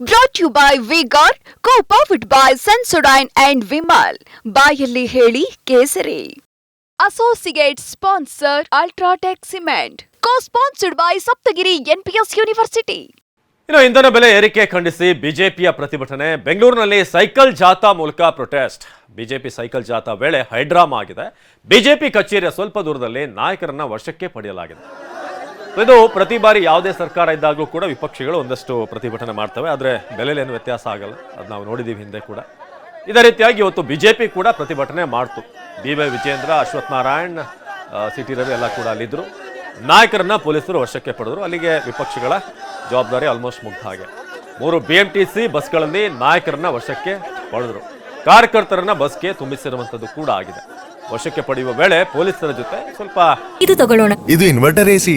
Brought you by V Guard co powered by Sensodyne and Vimal ಬಾಯಲ್ಲಿ ಹೇಳಿ ಕೇಸರಿ. Associate sponsor UltraTech cement co sponsored by Saptagiri NPS university ಇನ್ನು ಇಂಧನ ಬೆಲೆ ಏರಿಕೆ ಖಂಡಿಸಿ ಬಿಜೆಪಿಯ ಪ್ರತಿಭಟನೆ. ಬೆಂಗಳೂರಿನಲ್ಲಿ ಸೈಕಲ್ ಜಾಥಾ ಮೂಲಕ ಪ್ರೊಟೆಸ್ಟ್ ಬಿಜೆಪಿ ಸೈಕಲ್ ಜಾಥಾ ವೇಳೆ ಹೈಡ್ರಾಮಾ ಆಗಿದೆ. ಬಿಜೆಪಿ ಕಚೇರಿಯ ಸ್ವಲ್ಪ ದೂರದಲ್ಲಿ ನಾಯಕರನ್ನ ವಶಕ್ಕೆ ಪಡೆಯಲಾಗಿದೆ. ಇದು ಪ್ರತಿ ಬಾರಿ ಯಾವುದೇ ಸರ್ಕಾರ ಇದ್ದಾಗಲೂ ಕೂಡ ವಿಪಕ್ಷಗಳು ಒಂದಷ್ಟು ಪ್ರತಿಭಟನೆ ಮಾಡ್ತವೆ. ಆದರೆ ಬೆಲೆಲೇನು ವ್ಯತ್ಯಾಸ ಆಗಲ್ಲ. ಅದು ನಾವು ನೋಡಿದ್ದೀವಿ ಹಿಂದೆ ಕೂಡ. ಇದೇ ರೀತಿಯಾಗಿ ಇವತ್ತು ಬಿಜೆಪಿ ಕೂಡ ಪ್ರತಿಭಟನೆ ಮಾಡ್ತು. B Y Vijayendra Ashwath Narayan C T Ravi ಎಲ್ಲ ಕೂಡ ಅಲ್ಲಿದ್ದರು ನಾಯಕರನ್ನ ಪೊಲೀಸರು ವಶಕ್ಕೆ ಪಡೆದರು. ಅಲ್ಲಿಗೆ ವಿಪಕ್ಷಗಳ ಜವಾಬ್ದಾರಿ ಆಲ್ಮೋಸ್ಟ್ ಮುಗ್ದ ಹಾಗೆ. ಮೂರು ಬಿ ಎಂ ಟಿ ಸಿ ಬಸ್ಗಳಲ್ಲಿ ನಾಯಕರನ್ನ ವಶಕ್ಕೆ ಪಡೆದರು. ಕಾರ್ಯಕರ್ತರನ್ನ ಬಸ್ಗೆ ತುಂಬಿಸಿರುವಂಥದ್ದು ಕೂಡ ಆಗಿದೆ. ವಶಕ್ಕೆ ಪಡೆಯುವ ವೇಳೆ ಪೊಲೀಸರ ಜೊತೆ ಸ್ವಲ್ಪ ಇದು ತಗೊಳ್ಳೋಣ. ಇದು ಇನ್ವರ್ಟರ್ ಎಸಿ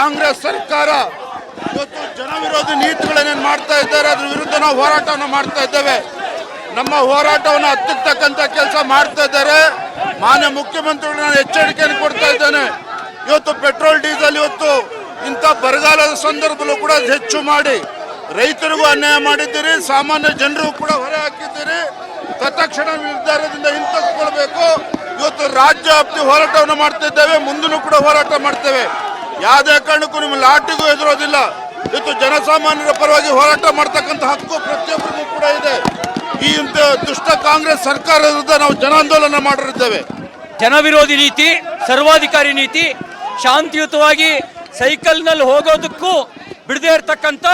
ಕಾಂಗ್ರೆಸ್ ಸರ್ಕಾರ ಇವತ್ತು ಜನವಿರೋಧಿ ನೀತಿಗಳನ್ನೇನು ಮಾಡ್ತಾ ಇದ್ದಾರೆ, ಅದ್ರ ವಿರುದ್ಧ ನಾವು ಹೋರಾಟವನ್ನು ಮಾಡ್ತಾ ಇದ್ದೇವೆ. ನಮ್ಮ ಹೋರಾಟವನ್ನು ಹತ್ತಿರ್ತಕ್ಕಂಥ ಕೆಲಸ ಮಾಡ್ತಾ ಇದ್ದಾರೆ. ಮಾನ್ಯ ಮುಖ್ಯಮಂತ್ರಿಗಳು ನಾನು ಎಚ್ಚರಿಕೆಯನ್ನು ಕೊಡ್ತಾ ಇದ್ದೇನೆ. ಇವತ್ತು ಪೆಟ್ರೋಲ್, ಡೀಸೆಲ್ ಇವತ್ತು ಇಂಥ ಬರಗಾಲದ ಸಂದರ್ಭದಲ್ಲೂ ಕೂಡ ಹೆಚ್ಚು ಮಾಡಿ ರೈತರಿಗೂ ಅನ್ಯಾಯ ಮಾಡಿದ್ದೀರಿ, ಸಾಮಾನ್ಯ ಜನರಿಗೂ ಕೂಡ ಹೊರೆ ಹಾಕಿದ್ದೀರಿ. ತತ್ಕ್ಷಣ ನಿರ್ಧಾರದಿಂದ ಹಿಂತೆಗೆದುಕೊಳ್ಬೇಕು. ಇವತ್ತು ರಾಜ್ಯ ವ್ಯಾಪ್ತಿ ಹೋರಾಟವನ್ನು ಮಾಡ್ತಿದ್ದೇವೆ ಮುಂದೂ ಕೂಡ ಹೋರಾಟ ಮಾಡ್ತೇವೆ. ಯಾವುದೇ ಕಾರಣಕ್ಕೂ ನಿಮ್ಮ ಲಾಟಿಗೂ ಎದುರೋದಿಲ್ಲ. ಇವತ್ತು ಜನಸಾಮಾನ್ಯರ ಪರವಾಗಿ ಹೋರಾಟ ಮಾಡ್ತಕ್ಕಂಥ ಹಕ್ಕು ಪ್ರತಿಯೊಬ್ಬರಿಗೂ ಕೂಡ ಇದೆ. ಈ ದುಷ್ಟ ಕಾಂಗ್ರೆಸ್ ಸರ್ಕಾರ ವಿರುದ್ಧ ನಾವು ಜನಾಂದೋಲನ ಮಾಡಿರುತ್ತೇವೆ. ಜನವಿರೋಧಿ ನೀತಿ, ಸರ್ವಾಧಿಕಾರಿ ನೀತಿ, ಶಾಂತಿಯುತವಾಗಿ ಸೈಕಲ್ನಲ್ಲಿ ಹೋಗೋದಕ್ಕೂ ಬಿಡದೇ ಇರತಕ್ಕಂಥ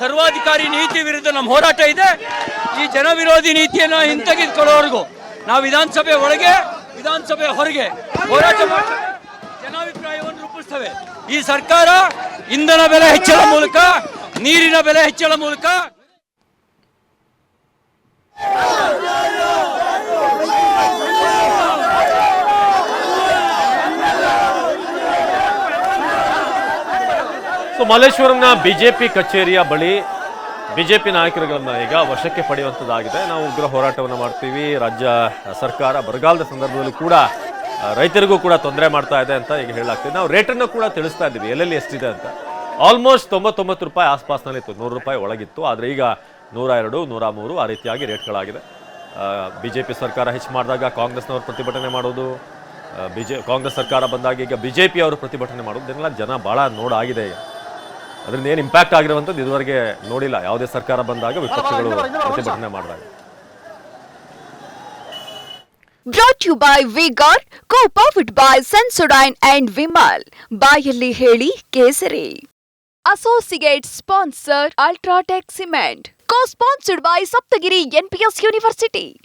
ಸರ್ವಾಧಿಕಾರಿ ನೀತಿ ವಿರುದ್ಧ ನಮ್ಮ ಹೋರಾಟ ಇದೆ. ಈ ಜನವಿರೋಧಿ ನೀತಿಯನ್ನು ಹಿಂತೆಗೆದುಕೊಳ್ಳೋವರೆಗೂ ನಾವು ವಿಧಾನಸಭೆ ಒಳಗೆ, ವಿಧಾನಸಭೆ ಹೊರಗೆ ಹೋರಾಟ ಮಾಡ್ತೇವೆ ಜನಾಭಿಪ್ರಾಯವನ್ನು ರೂಪಿಸ್ತೇವೆ ಈ ಸರ್ಕಾರ ಇಂಧನ ಬೆಲೆ ಹೆಚ್ಚಳ ಮೂಲಕ, ನೀರಿನ ಬೆಲೆ ಹೆಚ್ಚಳ ಮೂಲಕ ಸೊ, ಮಲ್ಲೇಶ್ವರಂನ ಬಿಜೆಪಿ ಕಚೇರಿಯ ಬಳಿ ಬಿಜೆಪಿ ನಾಯಕರುಗಳನ್ನ ಈಗ ವಶಕ್ಕೆ ಪಡೆಯುವಂತದ್ದಾಗಿದೆ ನಾವು ಉಗ್ರ ಹೋರಾಟವನ್ನು ಮಾಡ್ತೀವಿ. ರಾಜ್ಯ ಸರ್ಕಾರ ಬರಗಾಲದ ಸಂದರ್ಭದಲ್ಲೂ ಕೂಡ ರೈತರಿಗೂ ಕೂಡ ತೊಂದರೆ ಮಾಡ್ತಾ ಇದೆ ಅಂತ ಈಗ ಹೇಳಾಗ್ತದೆ ನಾವು ರೇಟನ್ನು ಕೂಡ ತಿಳಿಸ್ತಾ ಇದ್ದೀವಿ. ಎಲ್ಲೆಲ್ಲಿ ಎಷ್ಟಿದೆ ಅಂತ. ಆಲ್ಮೋಸ್ಟ್ ತೊಂಬತ್ತೊಂಬತ್ತು ರೂಪಾಯಿ ಆಸ್ಪಾಸ್ನಲ್ಲಿತ್ತು ನೂರು ರೂಪಾಯಿ ಒಳಗಿತ್ತು. ಆದರೆ ಈಗ ನೂರ ಎರಡು ನೂರ ಮೂರು ಆ ರೀತಿಯಾಗಿ ರೇಟ್ಗಳಾಗಿದೆ. ಬಿ ಜೆ ಪಿ ಸರ್ಕಾರ ಹೆಚ್ಚು ಮಾಡಿದಾಗ ಕಾಂಗ್ರೆಸ್ನವರು ಪ್ರತಿಭಟನೆ ಮಾಡೋದು ಬಿ ಜೆ ಕಾಂಗ್ರೆಸ್ ಸರ್ಕಾರ ಬಂದಾಗ ಈಗ ಬಿ ಜೆ ಪಿ ಅವರು ಪ್ರತಿಭಟನೆ ಮಾಡೋದು ಇದನ್ನೆಲ್ಲ ಜನ ಭಾಳ ನೋಡಾಗಿದೆ. ಈಗ ಅದರಿಂದ ಏನು ಇಂಪ್ಯಾಕ್ಟ್ ಆಗಿರುವಂಥದ್ದು ಇದುವರೆಗೆ ನೋಡಿಲ್ಲ. ಯಾವುದೇ ಸರ್ಕಾರ ಬಂದಾಗ ವಿಪಕ್ಷಗಳು ಪ್ರತಿಭಟನೆ ಮಾಡಿದಾಗ. Brought you by V Guard co powered by Sensodyne and Vimal ಬಾಯಲ್ಲಿ ಹೇಳಿ ಕೇಸರಿ. Associate sponsor UltraTech cement co sponsored by Saptagiri NPS university